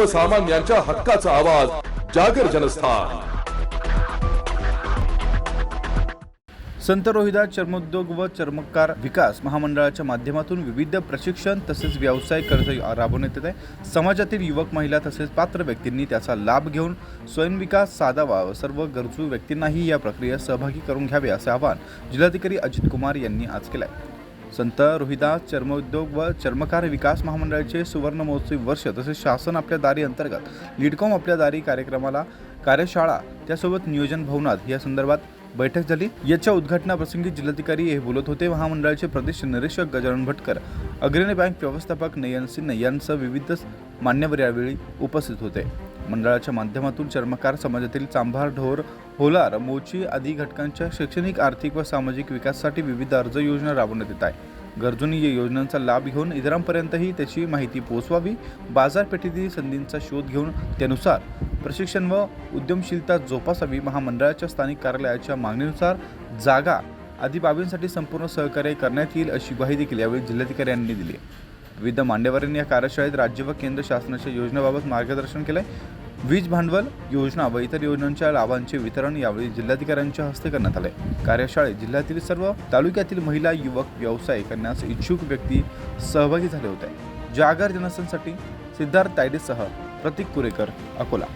सर्वसामान्यांच्या हक्काचा आवाज जागर जनस्थान. संत रोहिदा चर्मोद्योग व चर्मकार विकास महामंडळाच्या माध्यमातून विविध प्रशिक्षण तसेच व्यवसाय कर्ज राबवण्यात येत आहे. समाजातील युवक महिला तसेच पात्र व्यक्तींनी त्याचा लाभ घेऊन स्वयंविकास साधावा व सर्व गरजू व्यक्तींनाही या प्रक्रियेत सहभागी करून घ्यावे असे आवाहन जिल्हाधिकारी अजित कुमार यांनी आज केले आहे. संत रोहिदास चर्मोद्योग व चर्मकार विकास महामंडळाचे सुवर्ण महोत्सवी वर्ष तसेच शासन आपल्या दारी अंतर्गत लिडकॉम आपल्या दारी कार्यक्रमाला कार्यशाळा त्यासोबत नियोजन भवनात या संदर्भात बैठक झाली. याच्या उद्घाटनाप्रसंगी जिल्हाधिकारी हे बोलत होते. महामंडळाचे प्रदेश निरीक्षक गजानन भटकर अग्रणी बँक व्यवस्थापक नयन सिन्हा यांसह विविध मान्यवर यावेळी उपस्थित होते. मंडळाच्या माध्यमातून चर्मकार समाजातील चांभार ढोर होलार मोची आदी घटकांच्या शैक्षणिक आर्थिक व सामाजिक विकासासाठी विविध अर्ज योजना राबवण्यात येत आहे. गरजूंनी या योजनांचा लाभ घेऊन इतरांपर्यंतही त्याची माहिती पोहोचवावी बाजारपेठेतील संधींचा शोध घेऊन त्यानुसार प्रशिक्षण व उद्यमशीलता जोपासावी महामंडळाच्या स्थानिक कार्यालयाच्या मागणीनुसार जागा आदी बाबींसाठी संपूर्ण सहकार्य करण्यात येईल अशी ग्वाही देखील यावेळी जिल्हाधिकाऱ्यांनी दिली विविध मान्यवरांनी या कार्यशाळेत राज्य व केंद्र शासनाच्या योजनेबाबत मार्गदर्शन केलंय. वीज भांडवल योजना व इतर योजनांच्या लाभांचे वितरण यावेळी जिल्हाधिकाऱ्यांच्या हस्ते करण्यात आले. कार्यशाळेत जिल्ह्यातील सर्व तालुक्यातील महिला युवक व्यवसाय करण्यास इच्छुक व्यक्ती सहभागी झाले होते. जागर जनसंसाठी सिद्धार्थ तायडेसह प्रतीक कुरेकर अकोला.